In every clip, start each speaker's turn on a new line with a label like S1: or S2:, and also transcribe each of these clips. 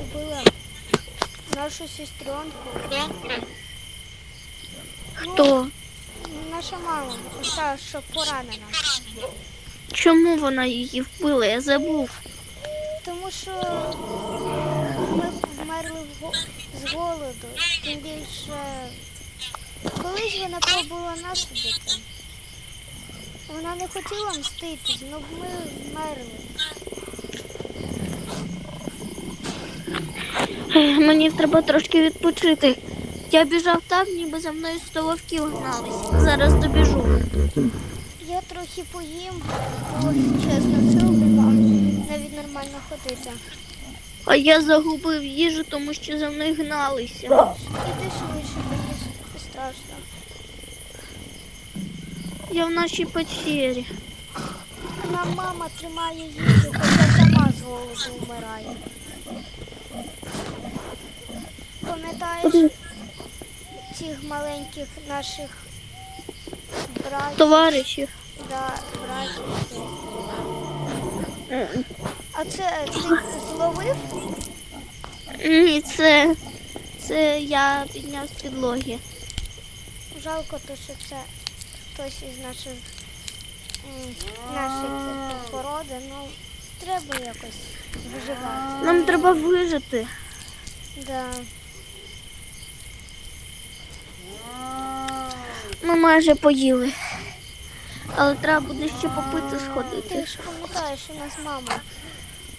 S1: убила нашу сестренку.
S2: Хто?
S1: Наша мама, та, що поранена.
S2: Чому вона її вбила? Я забув.
S1: Тому що ми вмерли го- з голоду. Тим більше колись вона пробувала нас убити. Вона не хотіла мститись, але ми вмерли.
S2: Мені треба трошки відпочити. Я біжав так, ніби за мною сто вовків гнались. Зараз добіжу.
S1: Я трохи поїм, бо чесно, це убивав навіть нормально ходити.
S2: А я загубив їжу, тому що за мною гналися.
S1: Іди швидше, мені страшно.
S2: Я в нашій печері.
S1: Нам мама тримає їжу, хоча сама з голоду вмирає. Пам'ятаєш цих маленьких наших братів?
S2: Товаришів.
S1: Да, братів. А це ти зловив?
S2: Ні, це, це я підняв з підлоги.
S1: Жалко, то що це хтось із наших м, нашої породи, ну треба якось виживати.
S2: Нам треба вижити.
S1: Да.
S2: Ми майже поїли. Але треба буде ще попити сходити.
S1: Ти ж пам'ятаєш, у нас мама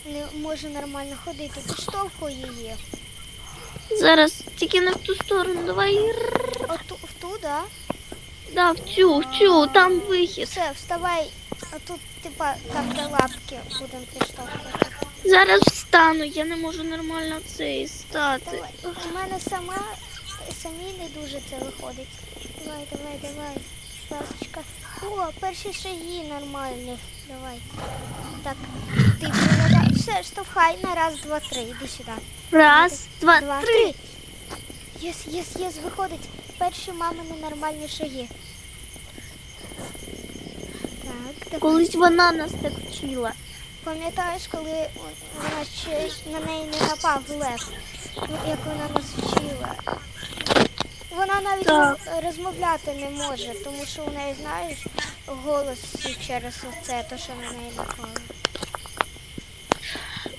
S1: не може нормально ходити, підштовхує її.
S2: Зараз тільки не в ту сторону. Давай.
S1: Оту, в ту, да?
S2: Да, в цю, в цю, там вихід.
S1: Все, вставай, а тут типа там де лапки будемо підштовхувати.
S2: Зараз встану, я не можу нормально це стати.
S1: Давай. У мене сама самі не дуже це виходить. Давай, давай, давай. Ласочка. О, перші шаги нормальні. Давай. Так, ти прилягай. Все, штовхай на раз, два, три. Іди сюди.
S2: Раз, два, два три.
S1: Єс, єс, єс, виходить. Перші мамини нормальні шаги. Так, давай.
S2: Колись вона нас так вчила.
S1: Пам'ятаєш, коли вона ще на неї не напав лев, ну, як вона нас вчила. Вона навіть
S2: Так.
S1: розмовляти не може, тому що у неї, знаєш, голос через це, то, що на неї напало.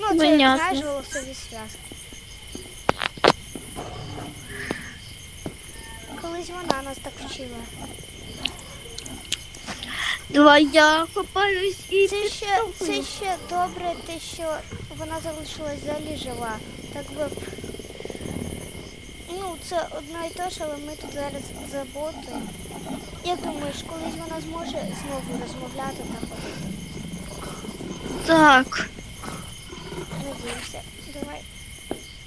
S1: Ну, це,
S2: Понятно.
S1: знаєш, голосові зв'язки. Колись вона нас так вчила.
S2: Давай я хапаюсь і
S1: Це ще, це ще добре, те, що вона залишилась взагалі жива. Так би. Це одно і те ж, але ми тут зараз заботи. Як думаєш, колись вона зможе знову розмовляти та ходити?
S2: Так.
S1: Надіюся. Давай.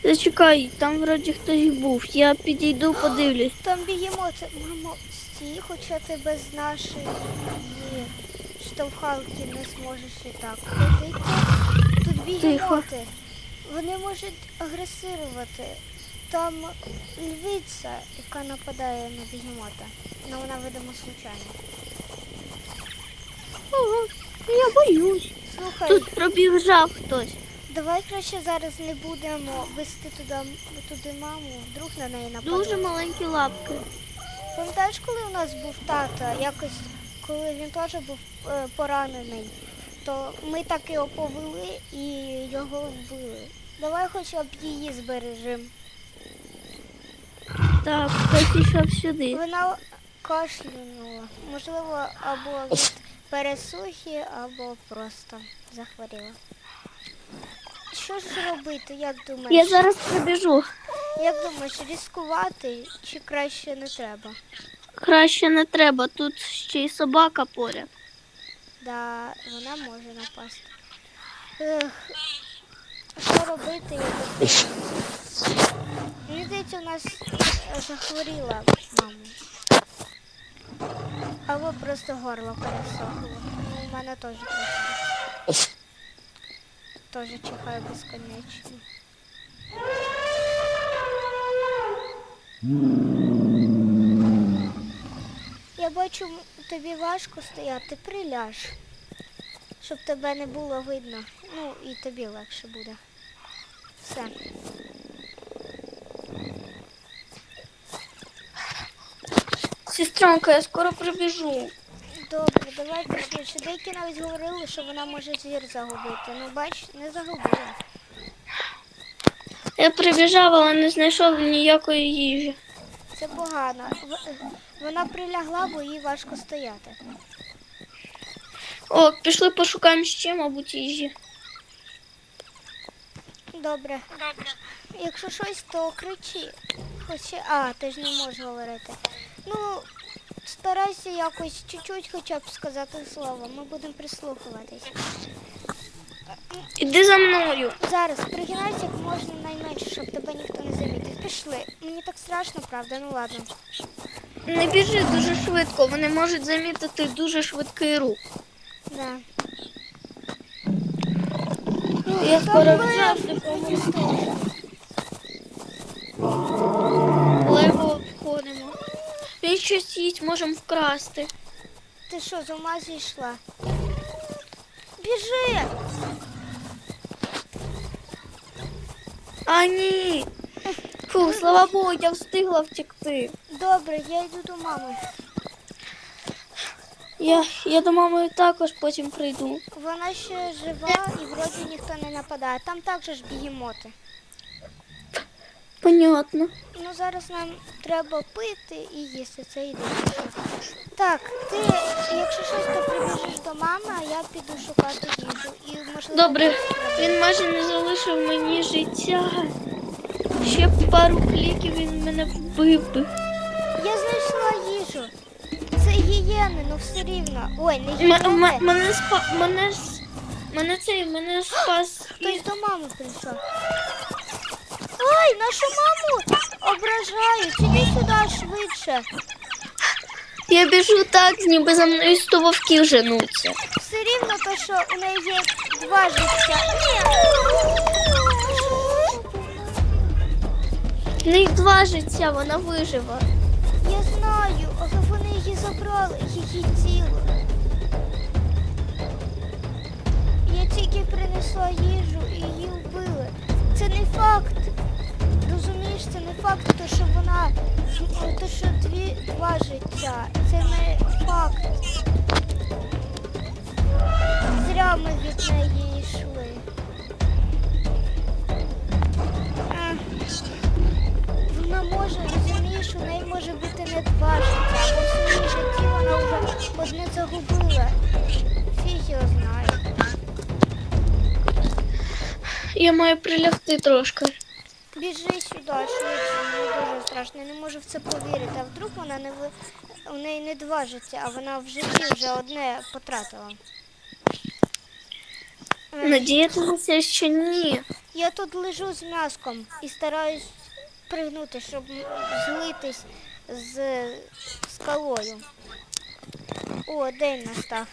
S2: Зачекай, там вроді хтось був. Я підійду, подивлюсь.
S1: Там біємо, це мамо, стій, хоча ти без нашої штовхалки не зможеш і так ходити. Тут бігемоти. Вони можуть агресирувати. Там львиця, яка нападає на бігемота. Ну вона видимо случайно.
S2: Ого, я боюсь.
S1: Слухай,
S2: Тут пробіжав хтось.
S1: давай краще зараз не будемо вести туди, туди маму, вдруг на неї нападе.
S2: Дуже маленькі лапки.
S1: Пам'ятаєш, коли у нас був тато, якось, коли він теж був е, поранений, то ми так його повели і його вбили. Давай хоча б її збережемо.
S2: Так, хтось йшов сюди.
S1: Вона кашлянула. Можливо, або від пересухи, або просто захворіла. Що ж робити, як думаєш?
S2: Я зараз пробіжу.
S1: Як думаєш, ризикувати чи краще не треба?
S2: Краще не треба, тут ще й собака поряд.
S1: Да, вона може напасти. Ех, що робити, я не знаю. Мені здається, у нас е, захворіла мама. Або просто горло пересохло. Ну, у мене теж просто. Теж чихаю безконечно. Я бачу, тобі важко стояти, приляж, щоб тебе не було видно. Ну і тобі легше буде. Все.
S2: Сестренка, я скоро прибіжу.
S1: Добре, давай швидше. Деякі навіть говорили, що вона може зір загубити. Ну, бач, не загубила.
S2: Я прибіжав, але не знайшов ніякої їжі.
S1: Це погано. В- Вона прилягла, бо їй важко стояти.
S2: О, пішли пошукаємо ще, мабуть, їжі.
S1: Добре. Якщо щось, то кричи. Хоча, а, ти ж не можеш говорити. Ну, старайся якось чуть-чуть хоча б сказати слово. Ми будемо прислухуватись.
S2: Іди за мною.
S1: Зараз пригинайся як можна найменше, щоб тебе ніхто не замітив. Пішли. Мені так страшно, правда? Ну ладно.
S2: Не біжи дуже швидко, вони можуть замітити дуже швидкий рух.
S1: Да.
S2: Я скоро
S1: Та
S2: вже Він щось їсть, можемо вкрасти.
S1: Ти що, з ума зійшла? Біжи!
S2: А ні. Фу, слава Богу, я встигла втекти.
S1: Добре, я йду до мами.
S2: Я, я до мами також потім прийду.
S1: Вона ще жива і вроді ніхто не нападає. Там також ж бігемоти.
S2: Понятно.
S1: Ну зараз нам треба пити і їсти. Це єдине. Так, ти, якщо щось, то прибіжиш до мами, а я піду шукати їжу. І можливо.
S2: Добре, він майже не залишив мені життя. Ще б пару кліків він мене вбив би.
S1: Я знайшла їжу. Це гієни, ну все рівно. Ой, не
S2: М-
S1: гієни.
S2: м- мене спа мене с- мене цей мене спас.
S1: Хтось до мами прийшов. Ой, нашу маму ображають. Іди сюди швидше.
S2: Я біжу так, ніби за мною сто вовків женуться.
S1: Все рівно то, що у неї є два життя.
S2: В них два життя, вона виживе.
S1: Я знаю, але вони її забрали, її тіло. Я тільки принесла їжу і її вбили. Це не факт. Розумієш, це не факт, то що вона то, що дві два життя. Це не факт. Зря ми від неї йшли. Вона може, розумієш, у неї може бути не два життя, бо житті вона вже одне загубила. Фіг його знає.
S2: Я маю прилягти трошки.
S1: Біжи сюди швидше, мені дуже страшно. Я не можу в це повірити. А вдруг вона не ви... у неї не два життя, а вона в житті вже одне потратила. Е,
S2: Надіятися, що ні.
S1: Я тут лежу з м'яском і стараюсь пригнути, щоб злитись з скалою. О, день настав.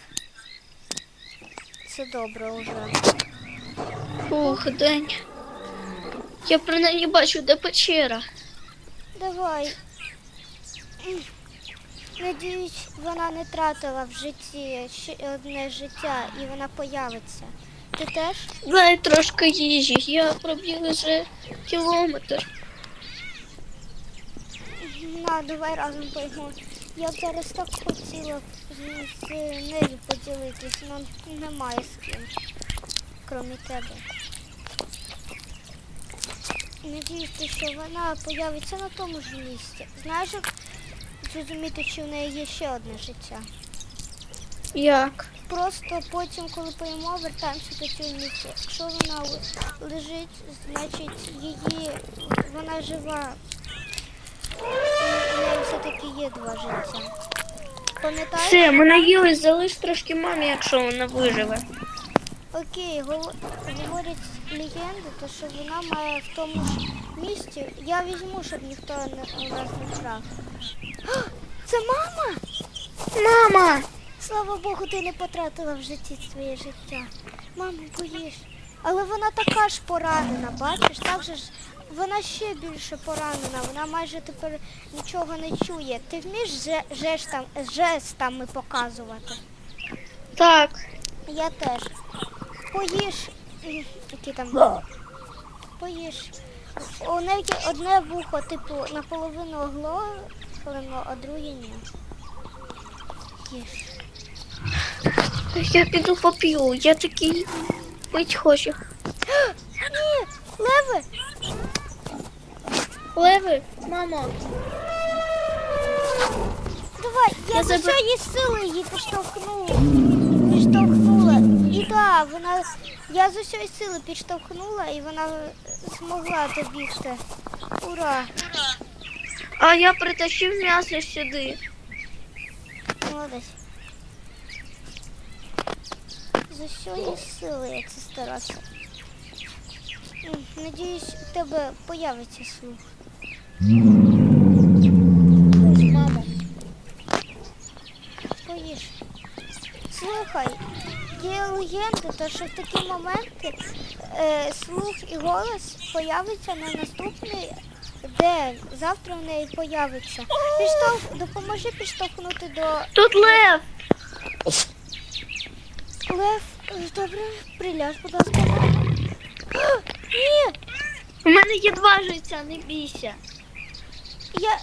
S1: Це добре вже.
S2: Фух, день. Я принаймні бачу, де печера.
S1: Давай. Надіюсь, вона не тратила в житті ще одне життя і вона появиться. Ти теж?
S2: Дай трошки їжі. Я пробіг вже кілометр.
S1: На, давай разом поїмо. Я зараз так хотіла з, з нею поділитись, але немає з ким, крім тебе. Надіюся, що вона появиться на тому ж місці. Знаєш, як зрозуміти, чи в неї є ще одне життя?
S2: Як?
S1: Просто потім, коли поїмо, вертаємося до цього місця. Якщо вона лежить, значить її вона жива. У неї все-таки є два життя. Пам'ятаєш?
S2: Все, ми наїлись, залиш трошки мамі, якщо вона виживе.
S1: Окей, говорять легенди, то що вона має в тому ж місці. Я візьму, щоб ніхто не, нас не вкрав. Це мама!
S2: Мама!
S1: Слава Богу, ти не потратила в житті своє життя. Мамо, боїш. Але вона така ж поранена, бачиш? Так же ж вона ще більше поранена, вона майже тепер нічого не чує. Ти вмієш же- жестам, жестами показувати?
S2: Так.
S1: Я теж. Поїж. Які там. Поїж. У неї одне вухо, типу, наполовину оглоблено, а друге ні. Їж.
S2: Я піду поп'ю. Я такий пить хочу.
S1: Ні, леви!
S2: Леви, мамо.
S1: Давай, я
S2: Я
S1: за
S2: забер-
S1: всієї сили її підштовхнула. Підштовхнула. Так, вона. Я з усієї сили підштовхнула і вона змогла добігти. Ура!
S2: А я притащив м'ясо сюди.
S1: Молодець. З усієї сили я це старався. Надіюсь, у тебе появиться слух. Поїж. Слухай, є легенда, то що в такі моменти е, слух і голос появиться на наступний день. Завтра в неї появиться. Підштовх, допоможи підштовхнути до
S2: Тут лев.
S1: Лев. Добре, приляж, будь ласка. А, Ні,
S2: У мене є два життя, не бійся.
S1: я.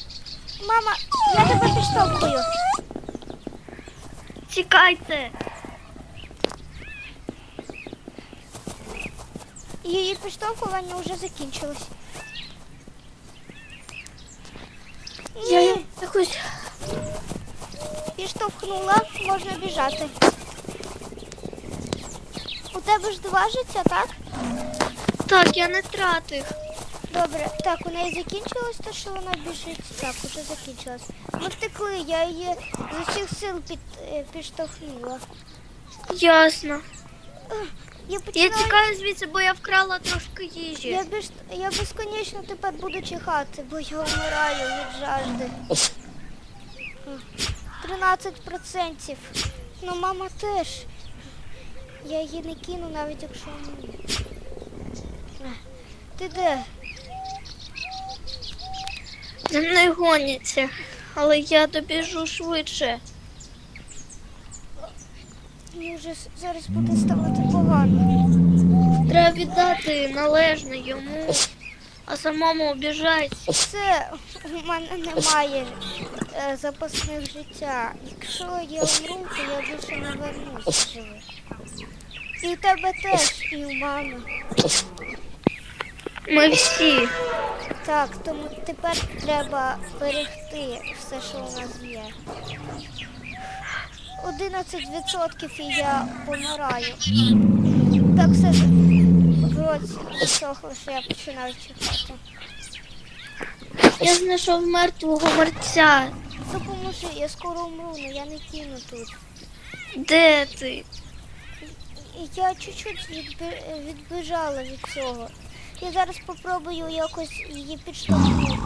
S1: Мама, я тебе підштовхую.
S2: Тікайте.
S1: Її підштовхування вже закінчилось.
S2: Я
S1: Ні.
S2: якось.
S1: Підштовхнула, можна біжати. У тебе ж два життя, так?
S2: Так, я не тратив.
S1: Добре, так, у неї закінчилось те, що вона біжить. Так, уже закінчилось. Ми втекли, я її з усіх сил під, е, підштовхнула.
S2: Ясно.
S1: Я
S2: Я
S1: починаю...
S2: тікаю звідси, бо я вкрала трошки їжі.
S1: Я, беш... я безконечно тепер буду чихати, бо я вмираю від жажди. 13%. Ну, мама теж. Я її не кину, навіть якщо Ти де?
S2: За мною гоняться, але я добіжу швидше.
S1: Мені вже зараз буде ставати.
S2: Треба віддати належне йому, а самому біжать.
S1: Все, у мене немає е, запасних життя. Якщо я умру, то я більше не вернуся. І у тебе теж, і у мами.
S2: Ми всі.
S1: Так, тому тепер треба берегти все, що у нас є. 11% і я помираю. Так все в році що я починаю чекати.
S2: Я знайшов мертвого мерця.
S1: Допоможи, я скоро умру, але я не кину тут.
S2: Де ти?
S1: Я чуть-чуть відби- відбіжала від цього. Я зараз спробую якось її підштовхнути.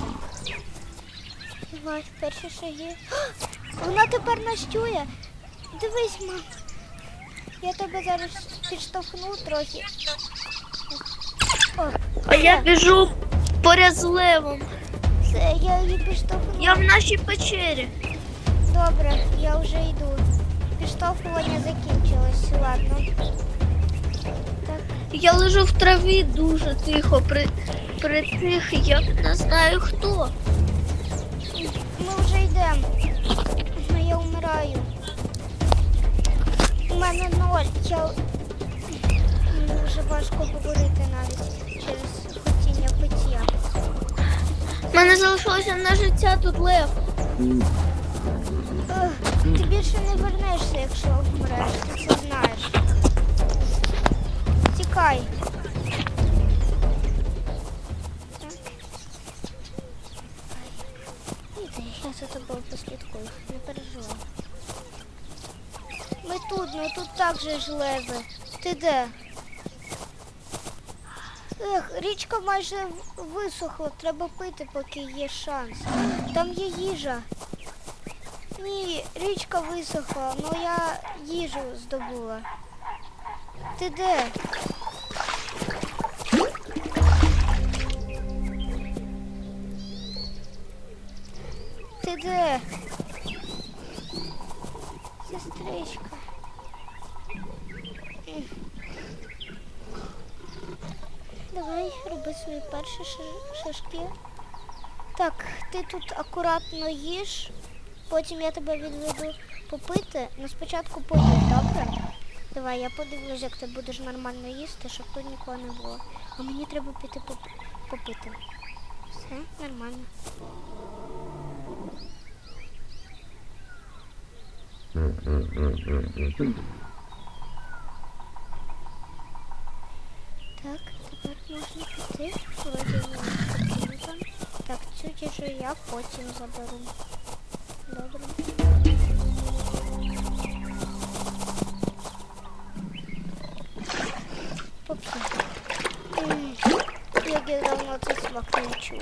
S1: Давай, перші шаги. Вона тепер нас чує. Дивись, мам. Я тебе зараз підштовхну трохи.
S2: А я біжу поряд з левом.
S1: все, я її підштовхну.
S2: Я в нашій печері.
S1: Добре, я вже йду. Підштовхування закінчилось, ладно. Так.
S2: Я лежу в траві дуже тихо, при, при тих, я не знаю хто.
S1: Ми вже йдемо. Ну, Я вмираю. У мене ноль. Я... Мені вже важко говорити навіть через хотіння пиття.
S2: У мене залишилося на життя тут лев.
S1: Ех, Ти більше не вернешся, якщо вмреш. Ти це знаєш. Тікай. Іди, я за тобою послідкую, не переживай. Ми тут, ми тут так же ж леви. Ти де? Ех, річка майже висохла, треба пити, поки є шанс. Там є їжа. Ні, річка висохла, але я їжу здобула. Ти де? Ти де? Сестричка. М. Давай роби свої перші шашки. Так, ти тут акуратно їж, потім я тебе відведу попити. Ну спочатку поїж, добре? Давай, я подивлюсь, як ти будеш нормально їсти, щоб тут нікого не було. А мені треба піти попити. Все, нормально. Так, тепер можна піти. Вроді не потрібно. Так, їжу я потім заберу. Добре. Окей. Я давно це смак не.